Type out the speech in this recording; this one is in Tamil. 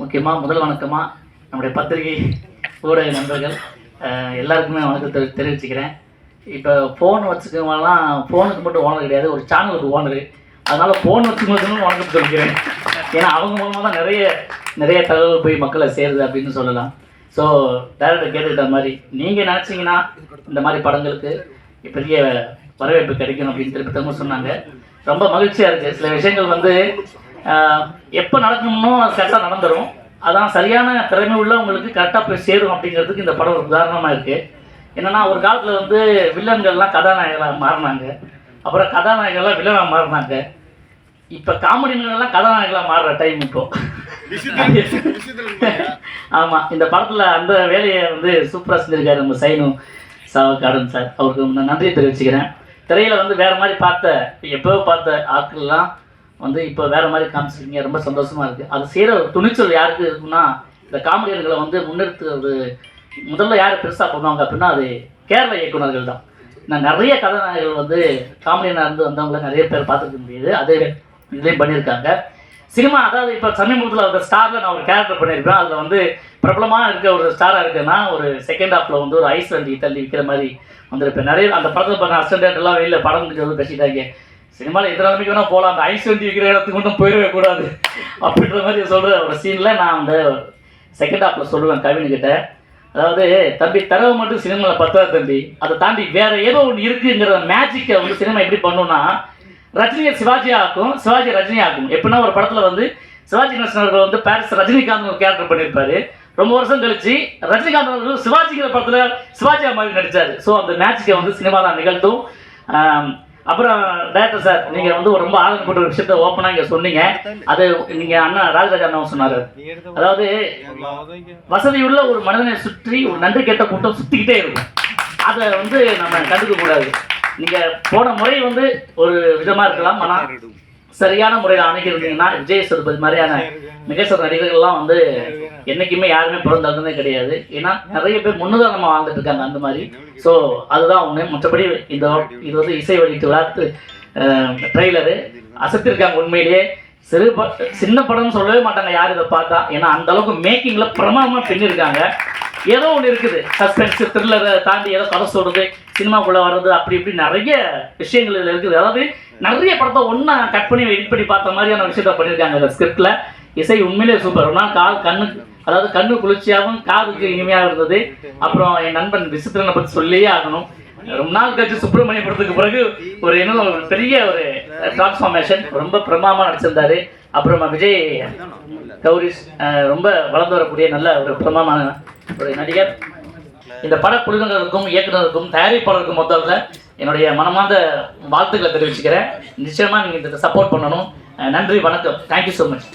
முக்கியமாக முதல் வணக்கமாக நம்முடைய பத்திரிகை ஊடக நண்பர்கள் எல்லாருக்குமே வணக்கம் தெரி தெரிவிச்சுக்கிறேன். இப்போ ஃபோன் வச்சுக்கவங்கலாம் ஃபோனுக்கு மட்டும் ஓனர் கிடையாது ஒரு சேனலுக்கு ஓனரு அதனால் ஃபோன் வச்சுக்கணும் வணக்கம் சொல்லிக்கிறேன். ஏன்னா அவங்க மூலமாக தான் நிறைய நிறைய தகவல் போய் மக்களை சேருது அப்படின்னு சொல்லலாம். ஸோ டேரக்டர் கேட்டுக்கிட்ட மாதிரி நீங்கள் நினச்சிங்கன்னா இந்த மாதிரி படங்களுக்கு பெரிய வரவேற்பு கிடைக்கும் அப்படின்னு திருப்பி திரும்ப சொன்னாங்க. ரொம்ப மகிழ்ச்சியாக இருக்குது சில விஷயங்கள் வந்து எப்போ நடக்கணும்னோ அது கரெக்டாக நடந்துடும் அதான் சரியான திறமை உள்ளவங்களுக்கு கரெக்டாக போய் சேரும் அப்படிங்கிறதுக்கு இந்த படம் ஒரு உதாரணமாக இருக்குது என்னென்னா ஒரு காலத்தில் வந்து வில்லன்கள்லாம் கதாநாயகராக மாறினாங்க. அப்புறம் கதாநாயகர்லாம் வில்லனாக மாறினாங்க. இப்போ காமெடிங்கள்லாம் கதாநாயகர்களாக மாறுற டைம் இப்போ. ஆமாம் இந்த படத்தில் அந்த வேலையை வந்து சூப்பராக செஞ்சிருக்காரு நம்ம சைனு சாவக்காடன் சார். அவருக்கு நான் நன்றி தெரிவிச்சுக்கிறேன். திரையில் வந்து வேறு மாதிரி பார்த்த எப்போ பார்த்த ஆட்கள்லாம் வந்து இப்போ வேறு மாதிரி காமிச்சிருக்கீங்க. ரொம்ப சந்தோஷமாக இருக்குது அது செய்கிற ஒரு துணிச்சல் யாருக்கு இருக்குன்னா இந்த காமெடியர்களை வந்து முன்னெடுத்து முதல்ல யார் பெருசாக பண்ணுவாங்க அப்படின்னா அது கேரள இயக்குனர்கள் தான். நான் நிறைய கதாநாயகர்கள் வந்து காமெடியனாக இருந்து வந்தவங்கள நிறைய பேர் பார்த்துருக்க முடியுது. அதே இதுலேயும் பண்ணியிருக்காங்க. சினிமா அதாவது இப்போ சமீபத்தில் அந்த ஸ்டாரில் நான் ஒரு கேரக்டர் பண்ணியிருப்பேன். அதில் வந்து பிரபலமாக இருக்க ஒரு ஸ்டாராக இருக்குன்னா ஒரு செகண்ட் ஹாஃபில் வந்து ஒரு ஐஸ் வண்டி தள்ளி விற்கிற மாதிரி வந்திருப்பேன். நிறைய அந்த படத்தில் பண்ண அசிஸ்டன்ட் எல்லாம் வெளியில் படம் முடிஞ்சது பேசிட்டாங்க. சினிமாவில் எத்தனை நிலைமைக்கு வேணால் போகலாம் அந்த ஐஸ் வண்டி விற்கிற இடத்துக்கு மட்டும் போயிடவே கூடாது. அப்படின்ற மாதிரி சொல்கிற ஒரு சீனில் நான் அந்த செகண்ட் ஹாஃபில் சொல்லுவேன் கவின் கிட்ட அதாவது தம்பி தரவு மட்டும் சினிமாவில் பத்தாது தம்பி. அதை தாண்டி வேற ஏதோ ஒன்று இருக்குங்கிற மேஜிக்கை வந்து சினிமா எப்படி பண்ணுன்னா ரஜினியை சிவாஜி ஆக்கும் சிவாஜி ரஜினி ஆக்கும். எப்படின்னா ஒரு படத்தில் வந்து சிவாஜி கணேசன் அவர்கள் வந்து பாரிஸ் ரஜினிகாந்த் ஒரு கேரக்டர் பண்ணியிருப்பாரு ரொம்ப வருஷம் கழிச்சு ரஜினிகாந்த் அவர்கள் சிவாஜிங்கிற படத்தில் சிவாஜியா மாதிரி நடித்தார் ஸோ அந்த மேட்சிக்கை வந்து சினிமாவில் நிகழ்த்தும். அப்புறம் டேரக்டர் சார் நீங்கள் வந்து ரொம்ப ஆதரப்பட்ட ஒரு விஷயத்த ஓப்பனாக இங்கே சொன்னீங்க. அது நீங்கள் அண்ணா ராஜராஜ அண்ணா சொன்னார். அதாவது வசதியுள்ள ஒரு மனிதனை சுற்றி ஒரு நன்றி கேட்ட கூட்டம் சுற்றிக்கிட்டே இருக்கும். அதை வந்து நம்ம கண்டுக்க கூடாது. நீங்கள் போன முறை வந்து ஒரு விதமாக இருக்கலாம். ஆனால் சரியான முறையில் அணுகிருந்தீங்கன்னா விஜய் சேதுபதி மாதிரியான மிகச்சிற நடிகர்கள்லாம் வந்து என்னைக்குமே யாருமே பிறந்ததுனே கிடையாது. ஏன்னா நிறைய பேர் முன்னுதாரணமாக வாழ்ந்துட்டு இருக்காங்க அந்த மாதிரி. ஸோ அதுதான் ஒன்று மற்றபடி இந்த இது வந்து இசை வெளியீட்டு விழாத்து ட்ரெய்லரு அசத்திருக்காங்க உண்மையிலேயே. சிறு ப சின்ன படம்னு சொல்லவே மாட்டாங்க யார் இதை பார்த்தா. ஏன்னா அந்த அளவுக்கு மேக்கிங்கில் பிரமாதமாக பின்னிருக்காங்க ஏதோ ஒன்று இருக்குது. சஸ்பென்ஸ் த்ரில்லரை தாண்டி ஏதோ கதை சொல்கிறது சினிமாக்குள்ளே வர்றது அப்படி இப்படி நிறைய விஷயங்கள் இதில் இருக்குது. அதாவது நிறைய படத்தை ஒன்றா கட் பண்ணி எடிட் பண்ணி பார்த்த மாதிரியான விஷயத்த பண்ணியிருக்காங்க இந்த ஸ்கிரிப்டில் இசை உண்மையிலே சூப்பர் ஒரு கால் கண்ணுக்கு அதாவது கண்ணு குளிர்ச்சியாகவும் காதுக்கு இனிமையாக இருந்தது. அப்புறம் என் நண்பன் விசித்திரனை பற்றி சொல்லியே ஆகணும். ரொம்ப நாள் கழிச்சு சுப்பிரமணிய படத்துக்கு பிறகு ஒரு என்ன ஒரு பெரிய ஒரு டிரான்ஸ்ஃபார்மேஷன் ரொம்ப பிரமாமா நடிச்சிருந்தாரு. அப்புறமா விஜய் கௌரி ரொம்ப வளர்ந்து வரக்கூடிய நல்ல ஒரு பிரமாமான ஒரு நடிகர். இந்த பட குழுவினருக்கும் இயக்குனருக்கும் தயாரிப்பாளருக்கும் மொத்தத்தில் என்னுடைய மனமார்ந்த வாழ்த்துக்களை தெரிவிச்சுக்கிறேன். நிச்சயமாக நீங்கள் இதுக்கு சப்போர்ட் பண்ணணும். நன்றி வணக்கம். Thank you so much